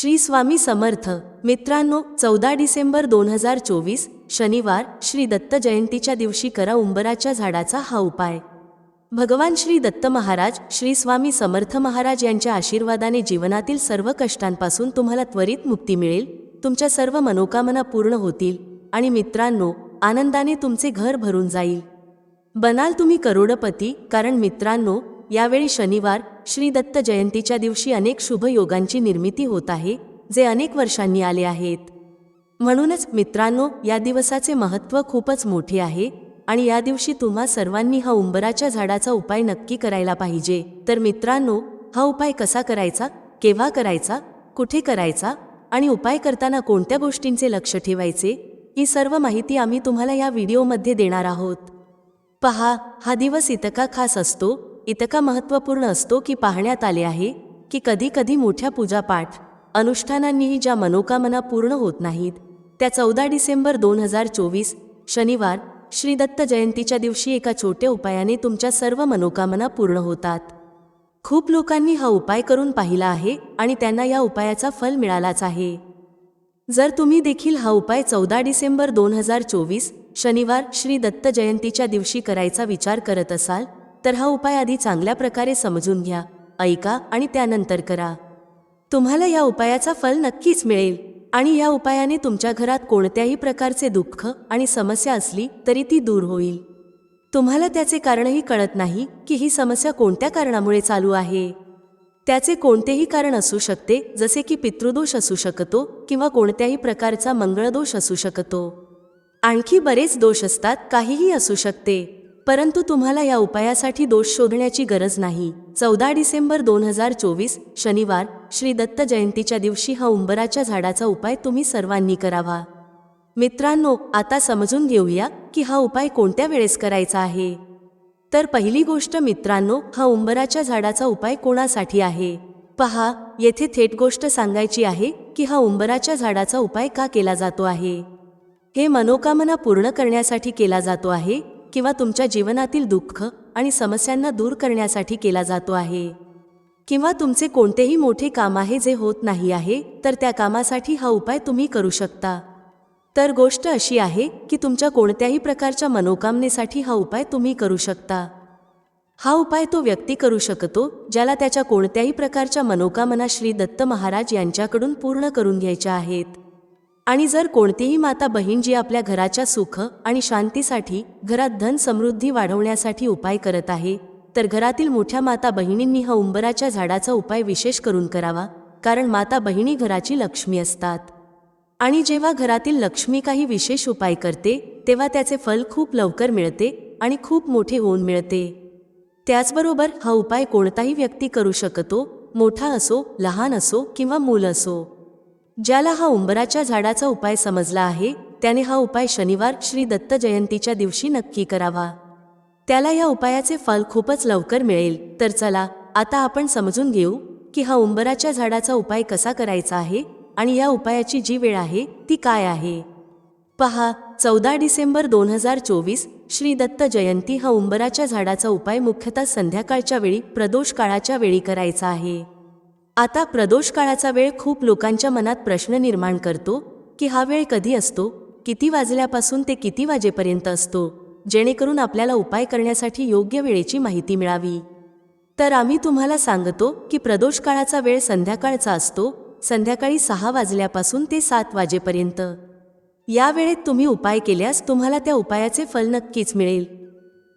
श्री स्वामी समर्थ. मित्रांनो चौदा डिसेंबर दोन हजार चोवीस शनिवार श्री दत्त जयंतीच्या दिवशी करा उंबराच्या झाडाचा हा उपाय. भगवान श्री दत्त महाराज श्री स्वामी समर्थ महाराज यांच्या आशीर्वादाने जीवनातील सर्व कष्टांपासून तुम्हाला त्वरित मुक्ती मिळेल तुमच्या सर्व मनोकामना पूर्ण होतील आणि मित्रांनो आनंदाने तुमचे घर भरून जाईल. बनाल तुम्ही करोडपती कारण मित्रांनो यावेळी शनिवार श्री दत्त जयंतीच्या दिवशी अनेक शुभ योगांची निर्मिती होत आहे जे अनेक वर्षांनी आले आहेत. म्हणूनच मित्रांनो या दिवसाचे महत्त्व खूपच मोठे आहे आणि या दिवशी तुम्हा सर्वांनी हा उंबराच्या झाडाचा उपाय नक्की करायला पाहिजे. तर मित्रांनो हा उपाय कसा करायचा केव्हा करायचा कुठे करायचा आणि उपाय करताना कोणत्या गोष्टींचे लक्ष ठेवायचे ही सर्व माहिती आम्ही तुम्हाला या व्हिडिओमध्ये देणार आहोत. पहा हा दिवस इतका खास असतो इतका महत्त्वपूर्ण असतो की पाहण्यात आले आहे की कधी कधी मोठ्या पूजापाठ अनुष्ठानांनीही ज्या मनोकामना पूर्ण होत नाहीत त्या चौदा डिसेंबर दोन हजार चोवीस शनिवार श्री दत्त जयंतीच्या दिवशी एका छोट्या उपायाने तुमच्या सर्व मनोकामना पूर्ण होतात. खूप लोकांनी हा उपाय करून पाहिला आहे आणि त्यांना या उपायाचा फल मिळालाच आहे. जर तुम्ही देखील हा उपाय चौदा डिसेंबर दोन हजार चोवीस शनिवार श्री दत्त जयंतीच्या दिवशी करायचा विचार करत असाल तर हा उपाय आधी चांगल्या प्रकारे समजून घ्या ऐका आणि त्यानंतर करा. तुम्हाला या उपायाचा फल नक्कीच मिळेल आणि या उपायाने तुमच्या घरात कोणत्याही प्रकारचे दुःख आणि समस्या असली तरी ती दूर होईल. तुम्हाला त्याचे कारणही कळत नाही की ही समस्या कोणत्या कारणामुळे चालू आहे. त्याचे कोणतेही कारण असू शकते जसे की पितृदोष असू शकतो किंवा कोणत्याही प्रकारचा मंगळदोष असू शकतो. आणखी बरेच दोष असतात काहीही असू शकते. परंतु तुम्हाला या उपायासाठी दोष शोधण्याची गरज नाही. चौदा डिसेंबर दोन हजार चोवीस शनिवार श्री दत्त जयंतीच्या दिवशी हा उंबराच्या झाडाचा उपाय तुम्ही सर्वांनी करावा. मित्रांनो आता समजून घेऊया की हा उपाय कोणत्या वेळेस करायचा आहे. तर पहिली गोष्ट मित्रांनो हा उंबराच्या झाडाचा उपाय कोणासाठी आहे? पहा येथे थेट गोष्ट सांगायची आहे की हा उंबराच्या झाडाचा उपाय का केला जातो आहे? हे मनोकामना पूर्ण करण्यासाठी केला जातो आहे किंवा तुमच्या जीवनातील दुःख आणि समस्यांना दूर करण्यासाठी केला जातो आहे. किंवा तुमचे कोणतेही मोठे काम आहे जे होत नाही आहे तर त्या कामासाठी हा उपाय तुम्ही करू शकता. तर गोष्ट अशी आहे की तुमच्या कोणत्याही प्रकारच्या मनोकामनेसाठी हा उपाय तुम्ही करू शकता. हा उपाय तो व्यक्ती करू शकतो ज्याला त्याच्या कोणत्याही प्रकारच्या मनोकामना श्री दत्त महाराज यांच्याकडून पूर्ण करून घ्यायच्या आहेत. आणि जर कोणतीही माता बहीण जी आपल्या घराच्या सुख आणि शांतीसाठी घरात धन समृद्धी वाढवण्यासाठी उपाय करत आहे तर घरातील मोठ्या माता बहिणींनी हा उंबराच्या झाडाचा उपाय विशेष करून करावा कारण माता बहिणी घराची लक्ष्मी असतात. आणि जेव्हा घरातील लक्ष्मी काही विशेष उपाय करते तेव्हा त्याचे फल खूप लवकर मिळते आणि खूप मोठे होऊन मिळते. त्याचबरोबर हा उपाय कोणताही व्यक्ती करू शकतो मोठा असो लहान असो किंवा मूल असो. ज्याला हा उंबराच्या झाडाचा उपाय समजला आहे त्याने हा उपाय शनिवार श्री दत्त जयंतीच्या दिवशी नक्की करावा. त्याला या उपायाचे फल खूपच लवकर मिळेल. तर चला आता आपण समजून घेऊ की हा उंबराच्या झाडाचा उपाय कसा करायचा आहे आणि या उपायाची जी वेळ आहे ती काय आहे. पहा चौदा डिसेंबर दोन हजार चोवीस श्री दत्त जयंती हा उंबराच्या झाडाचा उपाय मुख्यतः संध्याकाळच्या वेळी प्रदोष काळाच्या वेळी करायचा आहे. आता प्रदोष काळाचा वेळ खूप लोकांच्या मनात प्रश्न निर्माण करतो की हा वेळ कधी असतो? किती वाजल्यापासून ते किती वाजेपर्यंत असतो? जेणेकरून आपल्याला उपाय करण्यासाठी योग्य वेळेची माहिती मिळावी. तर आम्ही तुम्हाला सांगतो की प्रदोष काळाचा वेळ संध्याकाळचा असतो संध्याकाळी सहा वाजल्यापासून ते सात वाजेपर्यंत. या वेळेत तुम्ही उपाय केल्यास तुम्हाला त्या उपायाचे फल नक्कीच मिळेल.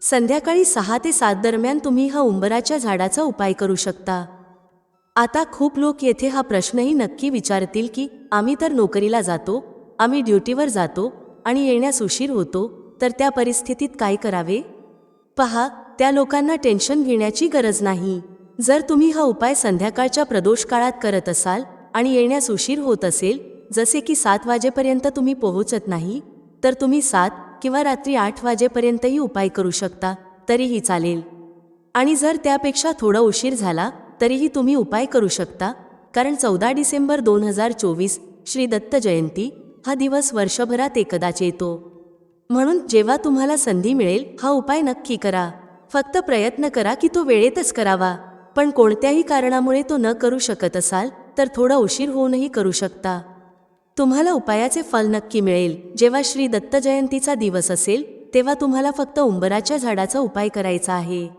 संध्याकाळी सहा ते सात दरम्यान तुम्ही हा उंबराच्या झाडाचा उपाय करू शकता. आता खूप लोक येथे हा प्रश्नही नक्की विचारतील की आम्ही तर नोकरीला जातो आम्ही ड्युटीवर जातो आणि येण्यास उशीर होतो तर त्या परिस्थितीत काय करावे? पहा त्या लोकांना टेन्शन घेण्याची गरज नाही. जर तुम्ही हा उपाय संध्याकाळच्या प्रदोष काळात करत असाल आणि येण्यास उशीर होत असेल जसे की सात वाजेपर्यंत तुम्ही पोहोचत नाही तर तुम्ही सात किंवा रात्री आठ वाजेपर्यंतही उपाय करू शकता तरीही चालेल. आणि जर त्यापेक्षा थोडा उशीर झाला तरीही तुम्ही उपाय करू शकता. कारण चौदा डिसेंबर दोन हजार चोवीस श्री दत्त जयंती हा दिवस वर्षभरात एकदाच येतो. म्हणून जेव्हा तुम्हाला संधी मिळेल हा उपाय नक्की करा. फक्त प्रयत्न करा की तो वेळेतच करावा. पण कोणत्याही कारणामुळे तो न करू शकत असाल तर थोडा उशीर होऊनही करू शकता. तुम्हाला उपायाचे फल नक्की मिळेल. जेव्हा श्री दत्त जयंतीचा दिवस असेल तेव्हा तुम्हाला फक्त उंबराच्या झाडाचा उपाय करायचा आहे.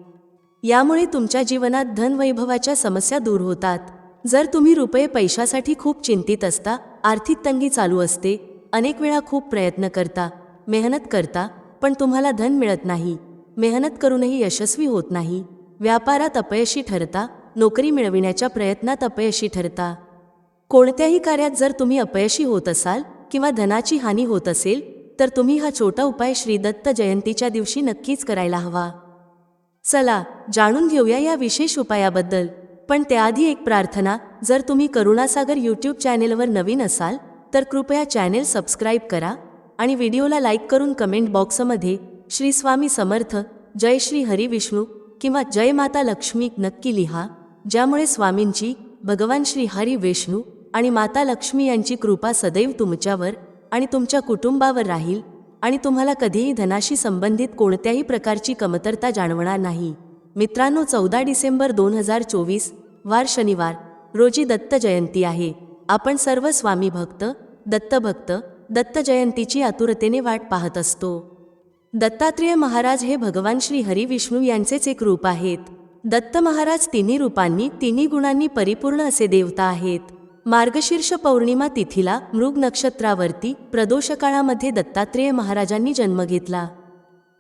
यामुळे तुमच्या जीवनात धनवैभवाच्या समस्या दूर होतात. जर तुम्ही रुपये पैशासाठी खूप चिंतित असता आर्थिक तंगी चालू असते अनेक वेळा खूप प्रयत्न करता मेहनत करता पण तुम्हाला धन मिळत नाही. मेहनत करूनही यशस्वी होत नाही. व्यापारात अपयशी ठरता नोकरी मिळविण्याच्या प्रयत्नात अपयशी ठरता. कोणत्याही कार्यात जर तुम्ही अपयशी होत असाल किंवा धनाची हानी होत असेल तर तुम्ही हा छोटा उपाय श्रीदत्त जयंतीच्या दिवशी नक्कीच करायला हवा. चला जाणून घेऊया या विशेष उपायाबद्दल. पण त्याआधी एक प्रार्थना जर तुम्ही करुणासागर यूट्यूब चॅनेलवर नवीन असाल तर कृपया चॅनेल सबस्क्राईब करा आणि व्हिडिओला लाईक करून कमेंट बॉक्समध्ये श्री स्वामी समर्थ जय श्री हरी विष्णू किंवा जय माता लक्ष्मी नक्की लिहा ज्यामुळे स्वामींची भगवान श्री हरी विष्णू आणि माता लक्ष्मी यांची कृपा सदैव तुमच्यावर आणि तुमच्या कुटुंबावर राहील. आणि तुम्हाला कधीही धनाशी संबंधित कोणत्याही प्रकारची कमतरता जाणवणार नाही. मित्रांनो चौदा डिसेंबर दोन हजार चोवीस वार शनिवार रोजी दत्त जयंती आहे. आपण सर्व स्वामी भक्त दत्तभक्त दत्त जयंतीची आतुरतेने वाट पाहत असतो. दत्तात्रेय महाराज हे भगवान श्री हरी विष्णू यांचेच एक रूप आहेत. दत्त महाराज तिन्ही रूपांनी तिन्ही गुणांनी परिपूर्ण असे देवता आहेत. मार्गशीर्ष पौर्णिमा तिथीला मृग नक्षत्रावरती प्रदोषकाळामध्ये दत्तात्रेय महाराजांनी जन्म घेतला.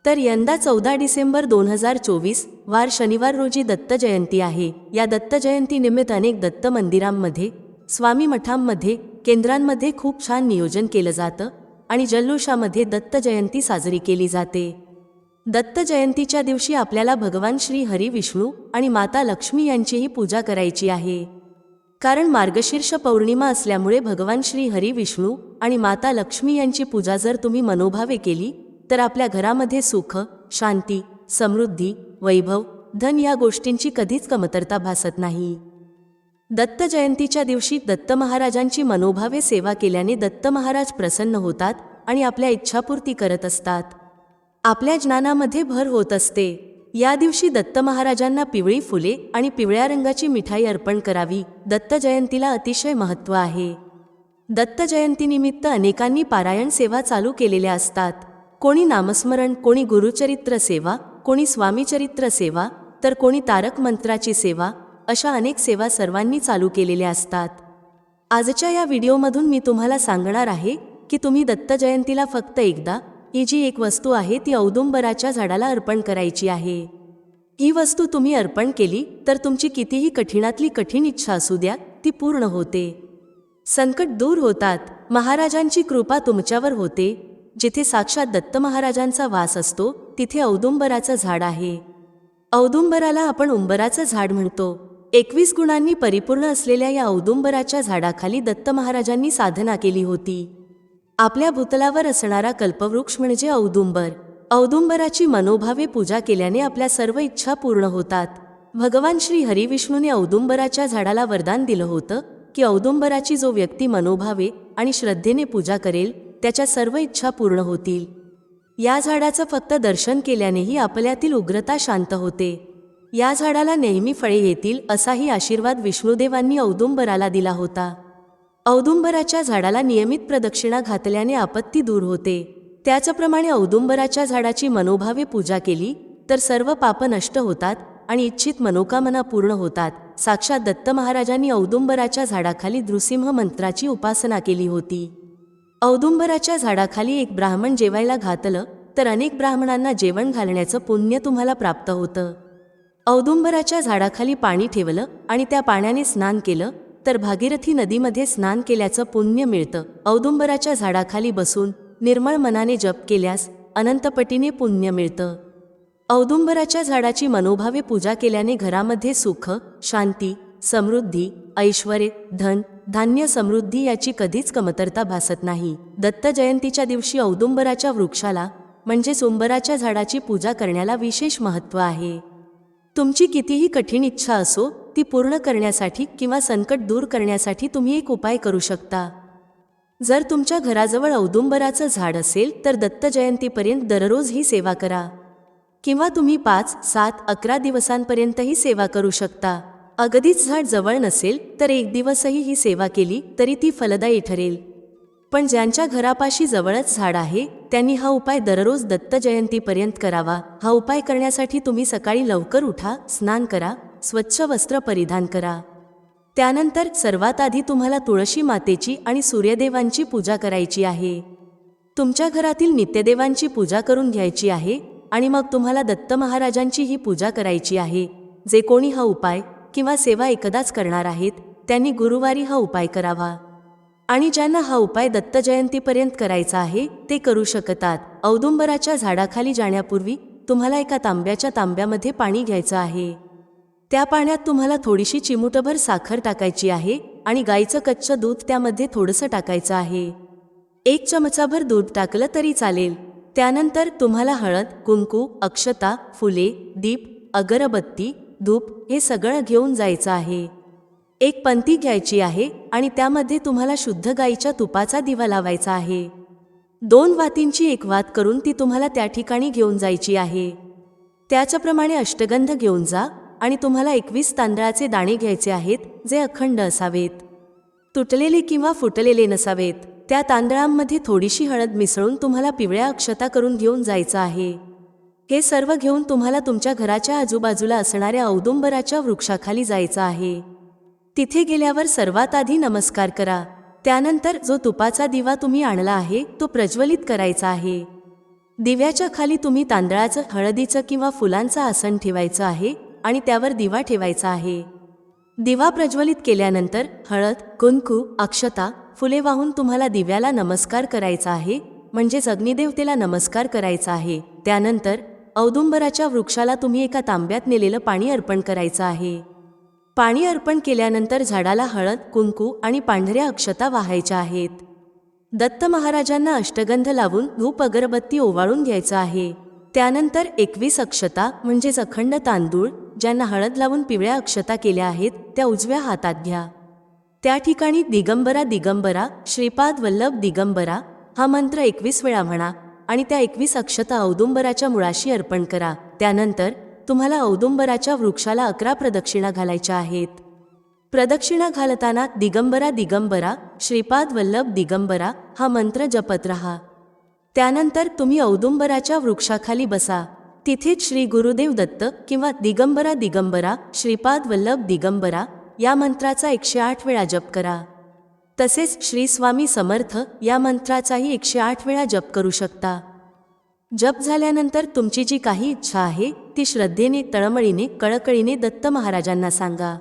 तर यंदा चौदा डिसेंबर दोन हजार चोवीस वार शनिवार रोजी दत्त जयंती आहे. या दत्त जयंतीनिमित्त अनेक दत्त मंदिरांमध्ये स्वामी मठांमध्ये केंद्रांमध्ये खूप छान नियोजन केलं जातं आणि जल्लोषामध्ये दत्त जयंती साजरी केली जाते. दत्त जयंतीच्या दिवशी आपल्याला भगवान श्री हरी विष्णू आणि माता लक्ष्मी यांचीही पूजा करायची आहे. कारण मार्गशीर्ष पौर्णिमा असल्यामुळे भगवान श्री हरी विष्णू आणि माता लक्ष्मी यांची पूजा जर तुम्ही मनोभावे केली तर आपल्या घरामध्ये सुख शांती समृद्धी वैभव धन या गोष्टींची कधीच कमतरता भासत नाही. दत्त जयंतीच्या दिवशी दत्त महाराजांची मनोभावे सेवा केल्याने दत्त महाराज प्रसन्न होतात आणि आपल्या इच्छापूर्ती करत असतात. आपल्या ज्ञानामध्ये भर होत असते. या दिवशी दत्त महाराजांना पिवळी फुले आणि पिवळ्या रंगाची मिठाई अर्पण करावी. दत्त जयंतीला अतिशय महत्त्व आहे. दत्त जयंतीनिमित्त अनेकांनी पारायण सेवा चालू केलेल्या असतात. कोणी नामस्मरण कोणी गुरुचरित्र सेवा कोणी स्वामीचरित्र सेवा तर कोणी तारक मंत्राची सेवा अशा अनेक सेवा सर्वांनी चालू केलेल्या असतात. आजच्या या व्हिडिओमधून मी तुम्हाला सांगणार आहे की तुम्ही दत्त जयंतीला फक्त एकदा ही जी एक वस्तू आहे ती औदुंबराच्या झाडाला अर्पण करायची आहे. ही वस्तू तुम्ही अर्पण केली तर तुमची कितीही कठीणातली कठीण इच्छा असू द्या ती पूर्ण होते. संकट दूर होतात महाराजांची कृपा तुमच्यावर होते. जिथे साक्षात दत्त महाराजांचा वास असतो तिथे औदुंबराचं झाड आहे. औदुंबराला आपण उंबराचं झाड म्हणतो. एकवीस गुणांनी परिपूर्ण असलेल्या या औदुंबराच्या झाडाखाली दत्त महाराजांनी साधना केली होती. आपल्या भूतलावर असणारा कल्पवृक्ष म्हणजे औदुंबर. औदुंबराची मनोभावे पूजा केल्याने आपल्या सर्व इच्छा पूर्ण होतात. भगवान श्री हरिविष्णूने औदुंबराच्या झाडाला वरदान दिलं होतं की औदुंबराची जो व्यक्ती मनोभावे आणि श्रद्धेने पूजा करेल त्याच्या सर्व इच्छा पूर्ण होतील. या झाडाचं फक्त दर्शन केल्यानेही आपल्यातील उग्रता शांत होते. या झाडाला नेहमी फळे येतील असाही आशीर्वाद विष्णुदेवांनी औदुंबराला दिला होता. औदुंबराच्या झाडाला नियमित प्रदक्षिणा घातल्याने आपत्ती दूर होते. त्याचप्रमाणे औदुंबराच्या झाडाची मनोभावे पूजा केली तर सर्व पाप नष्ट होतात आणि इच्छित मनोकामना पूर्ण होतात. साक्षात दत्त महाराजांनी औदुंबराच्या झाडाखाली दृसिंह मंत्राची उपासना केली होती. औदुंबराच्या झाडाखाली एक ब्राह्मण जेवायला घातलं तर अनेक ब्राह्मणांना जेवण घालण्याचं पुण्य तुम्हाला प्राप्त होतं. औदुंबराच्या झाडाखाली पाणी ठेवलं आणि त्या पाण्याने स्नान केलं तर भागीरथी नदीमध्ये स्नान केल्याचं पुण्य मिळतं. औदुंबराच्या झाडाखाली बसून निर्मळ मनाने जप केल्यास अनंतपटीने पुण्य मिळतं. औदुंबराच्या झाडाची मनोभावे पूजा केल्याने घरामध्ये सुख शांती समृद्धी ऐश्वर धन धान्य समृद्धी याची कधीच कमतरता भासत नाही. दत्त जयंतीच्या दिवशी औदुंबराच्या वृक्षाला म्हणजे उंबराच्या झाडाची पूजा करण्याला विशेष महत्त्व आहे. तुमची कितीही कठीण इच्छा असो ती पूर्ण करण्यासाठी किंवा संकट दूर करण्यासाठी तुम्ही एक उपाय करू शकता. जर तुमच्या घराजवळ औदुंबराचं झाड असेल तर दत्त जयंतीपर्यंत दररोज ही सेवा करा. किंवा तुम्ही पाच सात अकरा दिवसांपर्यंतही सेवा करू शकता. अगदीच झाड जवळ नसेल तर एक दिवसही ही सेवा केली तरी ती फलदायी ठरेल. पण ज्यांच्या घरापाशी जवळच झाड आहे त्यांनी हा उपाय दररोज दत्त जयंतीपर्यंत करावा. हा उपाय करण्यासाठी तुम्ही सकाळी लवकर उठा स्नान करा स्वच्छ वस्त्र परिधान करा. त्यानंतर सर्वात आधी तुम्हाला तुळशी मातेची आणि सूर्यदेवांची पूजा करायची आहे. तुमच्या घरातील नित्यदेवांची पूजा करून घ्यायची आहे आणि मग तुम्हाला दत्त महाराजांची ही पूजा करायची आहे. जे कोणी हा उपाय किंवा सेवा एकदाच करणार आहेत त्यांनी गुरुवारी हा उपाय करावा. आणि ज्यांना हा उपाय दत्त जयंतीपर्यंत करायचा आहे ते करू शकतात. औदुंबराच्या झाडाखाली जाण्यापूर्वी तुम्हाला एका तांब्याच्या तांब्यामध्ये पाणी घ्यायचं आहे. त्या पाण्यात तुम्हाला थोडीशी चिमुटभर साखर टाकायची आहे आणि गाईचं कच्चं दूध त्यामध्ये थोडंसं टाकायचं आहे. एक चमचाभर दूध टाकलं तरी चालेल. त्यानंतर तुम्हाला हळद कुंकू अक्षता फुले दीप अगरबत्ती धूप हे सगळं घेऊन जायचं आहे. एक पंती घ्यायची आहे आणि त्यामध्ये तुम्हाला शुद्ध गाईच्या तुपाचा दिवा लावायचा आहे. दोन वातींची एक वात करून ती तुम्हाला त्या ठिकाणी घेऊन जायची आहे. त्याच्याप्रमाणे अष्टगंध घेऊन जा आणि तुम्हाला एकवीस तांदळाचे दाणे घ्यायचे आहेत जे अखंड असावेत. तुटलेले किंवा फुटलेले नसावेत. त्या तांदळांमध्ये थोडीशी हळद मिसळून तुम्हाला पिवळ्या अक्षता करून घेऊन जायचं आहे. हे सर्व घेऊन तुम्हाला तुमच्या घराच्या आजूबाजूला असणाऱ्या औदुंबराच्या वृक्षाखाली जायचं आहे. तिथे गेल्यावर सर्वात आधी नमस्कार करा. त्यानंतर जो तुपाचा दिवा तुम्ही आणला आहे तो प्रज्वलित करायचा आहे. दिव्याच्या खाली तुम्ही तांदळाचं हळदीचं किंवा फुलांचं आसन ठेवायचं आहे आणि त्यावर दिवा ठेवायचा आहे. दिवा प्रज्वलित केल्यानंतर हळद कुंकू अक्षता फुले वाहून तुम्हाला दिव्याला नमस्कार करायचा आहे म्हणजेच अग्निदेवतेला नमस्कार करायचा आहे. त्यानंतर औदुंबराच्या वृक्षाला तुम्ही एका तांब्यात नेलेलं पाणी अर्पण करायचं आहे. पाणी अर्पण केल्यानंतर झाडाला हळद कुंकू आणि पांढऱ्या अक्षता वाहायच्या आहेत. दत्त महाराजांना अष्टगंध लावून धूप अगरबत्ती ओवाळून घ्यायचं आहे. त्यानंतर एकवीस अक्षता म्हणजेच अखंड तांदूळ ज्यांना हळद लावून पिवळ्या अक्षता केल्या आहेत त्या उजव्या हातात घ्या. त्या ठिकाणी दिगंबरा दिगंबरा श्रीपाद वल्लभ दिगंबरा हा मंत्र एकवीस वेळा म्हणा आणि त्या एकवीस अक्षता औदुंबराच्या मुळाशी अर्पण करा. त्यानंतर तुम्हाला औदुंबराच्या वृक्षाला अकरा प्रदक्षिणा घालायच्या आहेत. प्रदक्षिणा घालताना दिगंबरा दिगंबरा श्रीपाद वल्लभ दिगंबरा हा मंत्र जपत रहा. त्यानंतर तुम्ही औदुंबराच्या वृक्षाखाली बसा. तिथेच श्री गुरुदेव दत्त किंवा दिगंबरा दिगंबरा श्रीपाद वल्लभ दिगंबरा या मंत्राचा एकशे आठ वेळा जप करा. तसेच श्री स्वामी समर्थ या मंत्राचाही एकशे आठ वेळा जप करू शकता. जप झाल्यानंतर तुमची जी काही इच्छा आहे ती श्रद्धेने तळमळीने कळकळीने दत्त महाराजांना सांगा.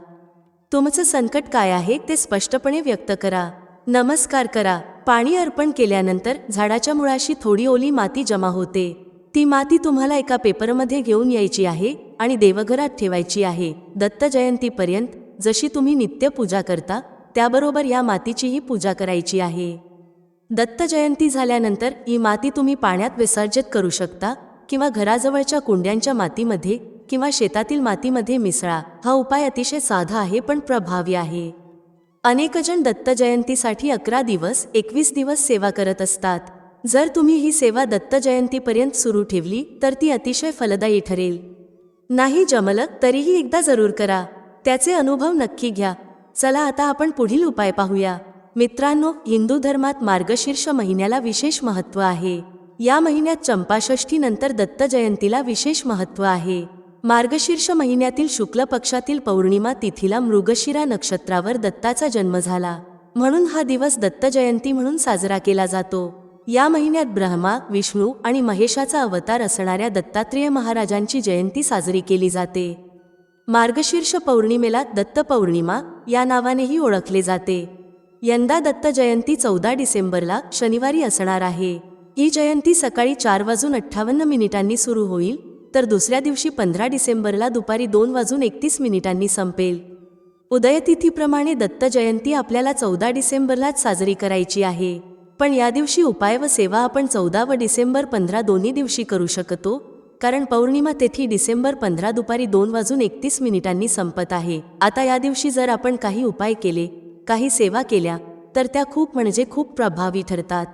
तुमचं संकट काय आहे ते स्पष्टपणे व्यक्त करा. नमस्कार करा. पाणी अर्पण केल्यानंतर झाडाच्या मुळाशी थोडी ओली माती जमा होते. ती माती तुम्हाला एका पेपरमध्ये घेऊन यायची आहे आणि देवघरात ठेवायची आहे. दत्त जयंतीपर्यंत जशी तुम्ही नित्य पूजा करता त्याबरोबर या मातीचीही पूजा करायची आहे. दत्त जयंती झाल्यानंतर ही माती तुम्ही पाण्यात विसर्जित करू शकता किंवा घराजवळच्या कुंड्यांच्या मातीमध्ये किंवा शेतातील मातीमध्ये मिसळा. हा उपाय अतिशय साधा आहे पण प्रभावी आहे. अनेकजण दत्त जयंतीसाठी अकरा दिवस एकवीस दिवस सेवा करत असतात. जर तुम्ही ही सेवा दत्त जयंतीपर्यंत सुरू ठेवली तर ती अतिशय फलदायी ठरेल. नाही जमलं तरीही एकदा जरूर करा. त्याचे अनुभव नक्की घ्या. चला आता आपण पुढील उपाय पाहूया. मित्रांनो हिंदू धर्मात मार्गशीर्ष महिन्याला विशेष महत्त्व आहे. या महिन्यात चंपाषष्ठीनंतर दत्त जयंतीला विशेष महत्त्व आहे. मार्गशीर्ष महिन्यातील शुक्ल पक्षातील पौर्णिमा तिथीला मृगशिरा नक्षत्रावर दत्ताचा जन्म झाला. म्हणून हा दिवस दत्त जयंती म्हणून साजरा केला जातो. या महिन्यात ब्रह्मा विष्णू आणि महेशाचा अवतार असणाऱ्या दत्तात्रेय महाराजांची जयंती साजरी केली जाते. मार्गशीर्ष पौर्णिमेला दत्त पौर्णिमा या नावानेही ओळखले जाते. यंदा दत्त जयंती चौदा डिसेंबरला शनिवारी असणार आहे. ही जयंती सकाळी चार वाजून अठ्ठावन्न मिनिटांनी सुरू होईल तर दुसऱ्या दिवशी पंधरा डिसेंबरला दुपारी दोन वाजून एकतीस मिनिटांनी संपेल. उदयतिथीप्रमाणे दत्त जयंती आपल्याला चौदा डिसेंबरलाच साजरी करायची आहे. पण या दिवशी उपाय व सेवा आपण चौदा व डिसेंबर पंधरा दोन्ही दिवशी करू शकतो कारण पौर्णिमा तेथी डिसेंबर पंधरा दुपारी दोन वाजून एकतीस मिनिटांनी संपत आहे. आता या दिवशी जर आपण काही उपाय केले काही सेवा केल्या तर त्या खूप म्हणजे खूप प्रभावी ठरतात.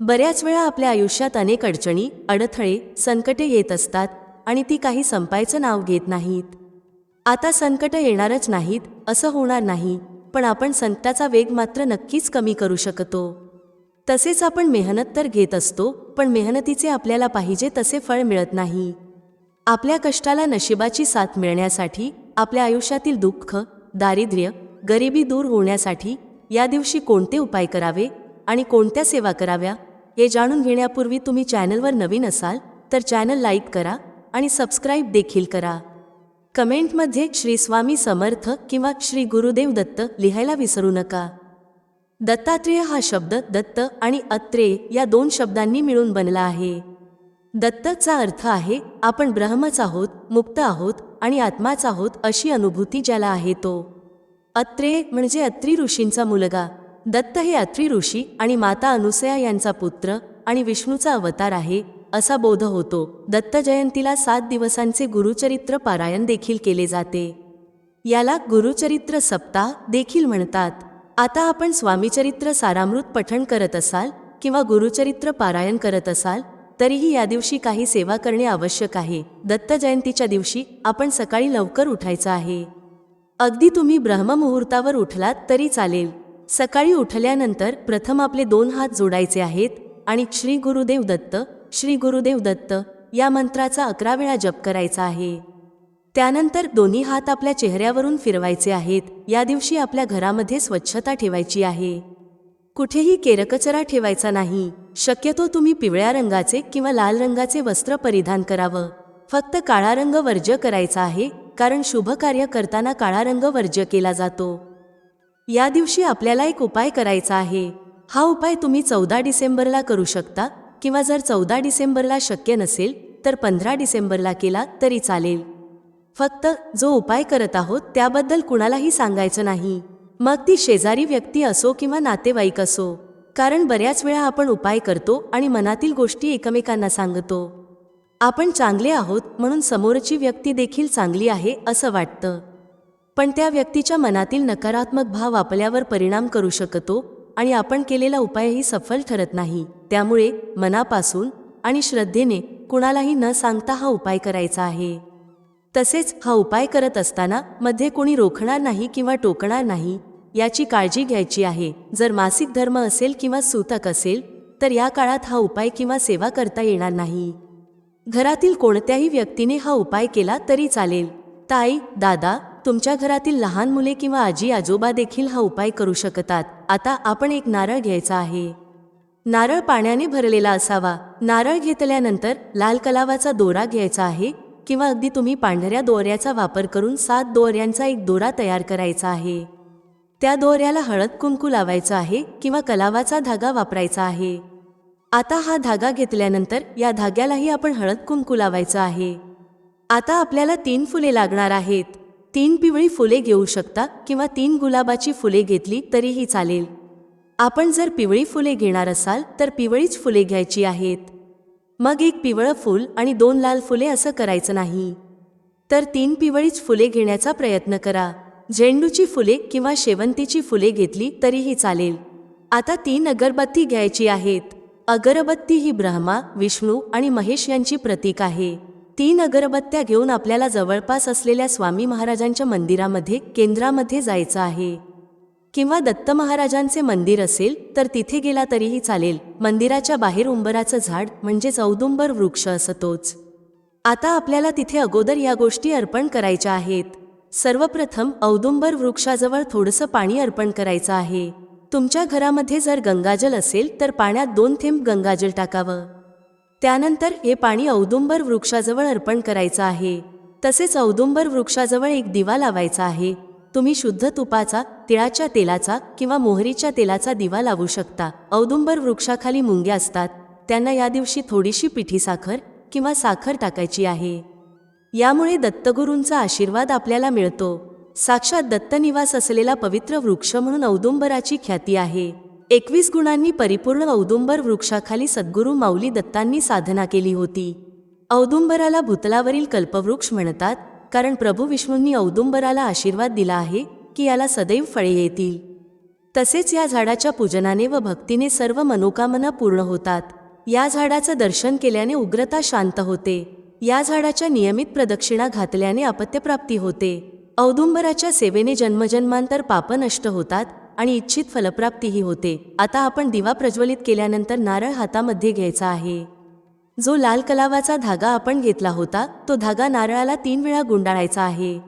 बऱ्याच वेळा आपल्या आयुष्यात अनेक अडचणी अडथळे संकटे येत असतात आणि ती काही संपायचं नाव घेत नाहीत. आता संकट येणारच नाहीत असं होणार नाही पण आपण संकटाचा वेग मात्र नक्कीच कमी करू शकतो. तसेच आपण मेहनत तर घेत असतो पण मेहनतीचे आपल्याला पाहिजे तसे फळ मिळत नाही. आपल्या कष्टाला नशिबाची साथ मिळण्यासाठी आपल्या आयुष्यातील दुःख दारिद्र्य गरिबी दूर होण्यासाठी या दिवशी कोणते उपाय करावे आणि कोणत्या सेवा कराव्या हे जाणून घेण्यापूर्वी तुम्ही चॅनलवर नवीन असाल तर चॅनल लाईक करा आणि सबस्क्राईब देखील करा. कमेंटमध्ये श्री स्वामी समर्थ किंवा श्री गुरुदेव दत्त लिहायला विसरू नका. दत्तात्रेय हा शब्द दत्त आणि अत्रेय या दोन शब्दांनी मिळून बनला आहे. दत्तचा अर्थ आहे आपण ब्रह्मच आहोत मुक्त आहोत आणि आत्माच आहोत अशी अनुभूती ज्याला आहे तो. अत्रेय म्हणजे अत्री ऋषींचा मुलगा. दत्त हे अत्री ऋषी आणि माता अनुसया यांचा पुत्र आणि विष्णूचा अवतार आहे असा बोध होतो. दत्त जयंतीला सात दिवसांचे गुरुचरित्र पारायण देखील केले जाते. याला गुरुचरित्र सप्ताह देखील म्हणतात. आता आपण स्वामीचरित्र सारामृत पठण करत असाल किंवा गुरुचरित्र पारायण करत असाल तरीही या दिवशी काही सेवा करणे आवश्यक आहे. दत्त जयंतीच्या दिवशी आपण सकाळी लवकर उठायचं आहे. अगदी तुम्ही ब्रह्ममुहूर्तावर उठलात तरी चालेल. सकाळी उठल्यानंतर प्रथम आपले दोन हात जोडायचे आहेत आणि श्री गुरुदेव दत्त श्री गुरुदेव दत्त या मंत्राचा अकरा वेळा जप करायचा आहे. त्यानंतर दोन्ही हात आपल्या चेहऱ्यावरून फिरवायचे आहेत. या दिवशी आपल्या घरामध्ये स्वच्छता ठेवायची आहे. कुठेही केरकचरा ठेवायचा नाही. शक्यतो तुम्ही पिवळ्या रंगाचे किंवा लाल रंगाचे वस्त्र परिधान करावं. फक्त काळा रंग वर्ज्य करायचा आहे कारण शुभ कार्य करताना काळा रंग वर्ज्य केला जातो. या दिवशी आपल्याला एक उपाय करायचा आहे. हा उपाय तुम्ही चौदा डिसेंबरला करू शकता किंवा जर चौदा डिसेंबरला शक्य नसेल तर पंधरा डिसेंबरला केला तरी चालेल. फक्त जो उपाय करत आहोत त्याबद्दल कुणालाही सांगायचं नाही. मग ती शेजारी व्यक्ती असो किंवा नातेवाईक असो. कारण बऱ्याच वेळा आपण उपाय करतो आणि मनातील गोष्टी एकमेकांना सांगतो. आपण चांगले आहोत म्हणून समोरची व्यक्ती देखील चांगली आहे असं वाटतं. पण त्या व्यक्तीच्या मनातील नकारात्मक भाव आपल्यावर परिणाम करू शकतो आणि आपण केलेला उपायही सफल ठरत नाही. त्यामुळे मनापासून आणि श्रद्धेने कुणालाही न सांगता हा उपाय करायचा आहे. तसेच हा उपाय करत असताना मध्ये कोणी रोखणार नाही किंवा टोकणार नाही याची काळजी घ्यायची आहे. जर मासिक धर्म असेल किंवा सूतक असेल तर या काळात हा उपाय किंवा सेवा करता येणार नाही. घरातील कोणत्याही व्यक्तीने हा उपाय केला तरी चालेल. ताई दादा तुमच्या घरातील लहान मुले किंवा आजी आजोबा देखील हा उपाय करू शकतात. आता आपण एक नारळ घ्यायचा आहे. नारळ पाण्याने भरलेला असावा. नारळ घेतल्यानंतर लाल कलावाचा दोरा घ्यायचा आहे. किंवा अगदी तुम्ही पांढऱ्या दोऱ्याचा वापर करून सात दोऱ्यांचा एक दोरा तयार करायचा आहे. त्या दोऱ्याला हळद कुंकू लावायचं आहे किंवा कलावाचा धागा वापरायचा आहे. आता हा धागा घेतल्यानंतर या धाग्यालाही आपण हळद कुंकू लावायचं आहे. आता आपल्याला तीन फुले लागणार आहेत. तीन पिवळी फुले घेऊ शकता किंवा तीन गुलाबाची फुले घेतली तरीही चालेल. आपण जर पिवळी फुले घेणार असाल तर पिवळीच फुले घ्यायची आहेत. मग एक पिवळं फूल आणि दोन लाल फुले असं करायचं नाही. तर तीन पिवळीच फुले घेण्याचा प्रयत्न करा. झेंडूची फुले किंवा शेवंतीची फुले घेतली तरीही चालेल. आता तीन अगरबत्ती घ्यायची आहेत. अगरबत्ती ही ब्रह्मा विष्णू आणि महेश यांची प्रतीक आहे. तीन अगरबत्त्या घेऊन आपल्याला जवळपास असलेल्या स्वामी महाराजांच्या मंदिरामध्ये केंद्रामध्ये जायचं आहे. किंवा दत्त महाराजांचे मंदिर असेल तर तिथे गेला तरीही चालेल. मंदिराच्या बाहेर उंबराचं झाड म्हणजेच औदुंबर वृक्ष असतोच आता आपल्याला तिथे अगोदर या गोष्टी अर्पण करायच्या आहेत. सर्वप्रथम औदुंबर वृक्षाजवळ थोडंसं पाणी अर्पण करायचं आहे. तुमच्या घरामध्ये जर गंगाजल असेल तर पाण्यात दोन थेंब गंगाजल टाकावं. त्यानंतर हे पाणी औदुंबर वृक्षाजवळ अर्पण करायचं आहे. तसेच औदुंबर वृक्षाजवळ एक दिवा लावायचा आहे. तुम्ही शुद्ध तुपाचा तिळाच्या तेलाचा किंवा मोहरीच्या तेलाचा दिवा लावू शकता. औदुंबर वृक्षाखाली मुंग्या असतात. त्यांना या दिवशी थोडीशी पिठी साखर किंवा साखर टाकायची आहे. यामुळे दत्तगुरूंचा आशीर्वाद आपल्याला मिळतो. साक्षात दत्तनिवास असलेला पवित्र वृक्ष म्हणून औदुंबराची ख्याती आहे. एकवीस गुणांनी परिपूर्ण औदुंबर वृक्षाखाली सद्गुरू माऊली दत्तांनी साधना केली होती. औदुंबराला भूतलावरील कल्पवृक्ष म्हणतात कारण प्रभू विष्णूंनी औदुंबराला आशीर्वाद दिला आहे की याला सदैव फळे येतील. तसेच या झाडाच्या पूजनाने व भक्तीने सर्व मनोकामना पूर्ण होतात. या झाडाचं दर्शन केल्याने उग्रता शांत होते. या झाडाच्या नियमित प्रदक्षिणा घातल्याने अपत्यप्राप्ती होते. औदुंबराच्या सेवेने जन्मजन्मांतर पाप नष्ट होतात आणि इच्छित फलप्राप्तीही होते. आता आपण दिवा प्रज्वलित केल्यानंतर नारळ हातामध्ये घ्यायचा आहे. जो लाल कलावाचा धागा आपण घेतला होता तो धागा नारळाला तीन वेळा गुंडाळायचा आहे.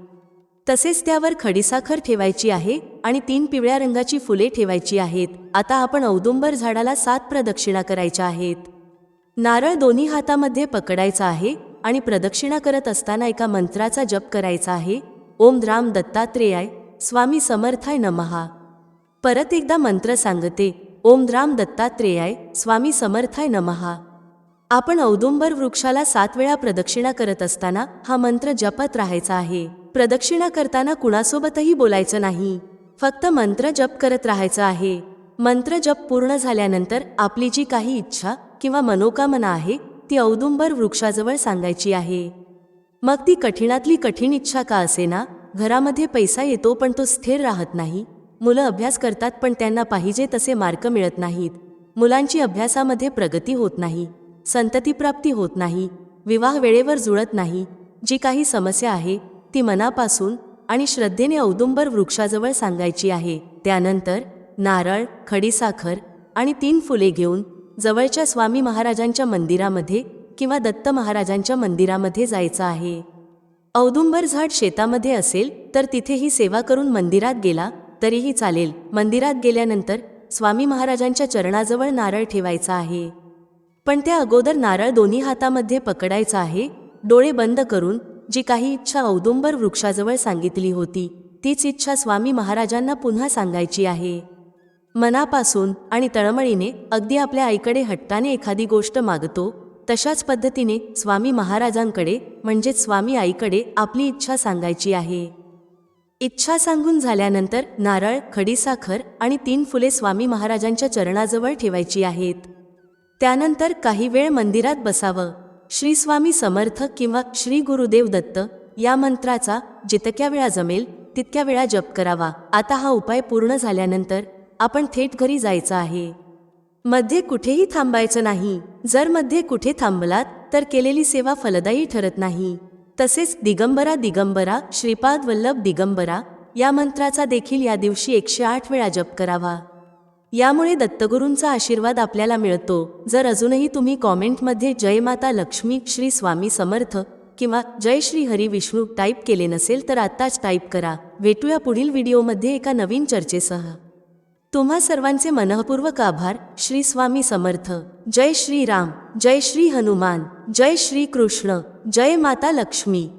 तसेच त्यावर खडीसाखर ठेवायची आहे आणि तीन पिवळ्या रंगाची फुले ठेवायची आहेत. आता आपण औदुंबर झाडाला सात प्रदक्षिणा करायच्या आहेत. नारळ दोन्ही हातामध्ये पकडायचा आहे आणि प्रदक्षिणा करत असताना एका मंत्राचा जप करायचा आहे. ओम राम दत्तात्रेयाय स्वामी समर्थाय नमहा. परत एकदा मंत्र सांगते. ओम राम दत्तात्रेयाय स्वामी समर्थाय नमहा. आपण औदुंबर वृक्षाला सात वेळा प्रदक्षिणा करत असताना हा मंत्र जपत राहायचा आहे. प्रदक्षिणा करताना कुणासोबतही बोलायचं नाही. फक्त मंत्र जप करत राहायचं आहे. मंत्र जप पूर्ण झाल्यानंतर आपली जी काही इच्छा किंवा मनोकामना आहे ती औदुंबर वृक्षाजवळ सांगायची आहे. मग ती कठीणातली कठीण इच्छा का असेना? घरामध्ये पैसा येतो पण तो स्थिर राहत नाही. मुलं अभ्यास करतात पण त्यांना पाहिजे तसे मार्क मिळत नाहीत. मुलांची अभ्यासामध्ये प्रगती होत नाही. संततीप्राप्ती होत नाही विवाह वेळेवर जुळत नाही जी काही समस्या आहे ती मनापासून आणि श्रद्धेने औदुंबर वृक्षाजवळ सांगायची आहे. त्यानंतर नारळ खडीसाखर आणि तीन फुले घेऊन जवळच्या स्वामी महाराजांच्या मंदिरामध्ये किंवा दत्त महाराजांच्या मंदिरामध्ये जायचं आहे. औदुंबर झाड शेतामध्ये असेल तर तिथेही सेवा करून मंदिरात गेला तरीही चालेल. मंदिरात गेल्यानंतर स्वामी महाराजांच्या चरणाजवळ नारळ ठेवायचा आहे. पण त्या अगोदर नारळ दोन्ही हातामध्ये पकडायचा आहे डोळे बंद करून जी काही इच्छा औदुंबर वृक्षाजवळ सांगितली होती तीच इच्छा स्वामी महाराजांना पुन्हा सांगायची आहे. मनापासून आणि तळमळीने अगदी आपल्या आईकडे हट्टाने एखादी गोष्ट मागतो तशाच पद्धतीने स्वामी महाराजांकडे म्हणजेच स्वामी आईकडे आपली इच्छा सांगायची आहे. इच्छा सांगून झाल्यानंतर नारळ खडीसाखर आणि तीन फुले स्वामी महाराजांच्या चरणाजवळ ठेवायची आहेत. त्यानंतर काही वेळ मंदिरात बसावं. श्री स्वामी समर्थ किंवा श्री गुरुदेव दत्त या मंत्राचा जितक्या वेळा जमेल तितक्या वेळा जप करावा. आता हा उपाय पूर्ण झाल्यानंतर आपण थेट घरी जायचं आहे. मध्ये कुठेही थांबायचं नाही. जर मध्ये कुठे थांबलात तर केलेली सेवा फलदायी ठरत नाही. तसेच दिगंबरा दिगंबरा श्रीपाद वल्लभ दिगंबरा या मंत्राचा देखील या दिवशी एकशे आठ वेळा जप करावा. यामुळे दत्तगुरूंचा आशीर्वाद आपल्याला मिळतो. जर अजूनही तुम्ही कॉमेंटमध्ये जय माता लक्ष्मी श्री स्वामी समर्थ किंवा जय श्री हरी विष्णू टाईप केले नसेल तर आत्ताच टाईप करा. भेटूया पुढील व्हिडिओमध्ये एका नवीन चर्चेसह. तुम्हा सर्वांचे मनःपूर्वक आभार. श्री स्वामी समर्थ. जय श्री राम. जय श्री हनुमान. जय श्री कृष्ण. जय माता लक्ष्मी.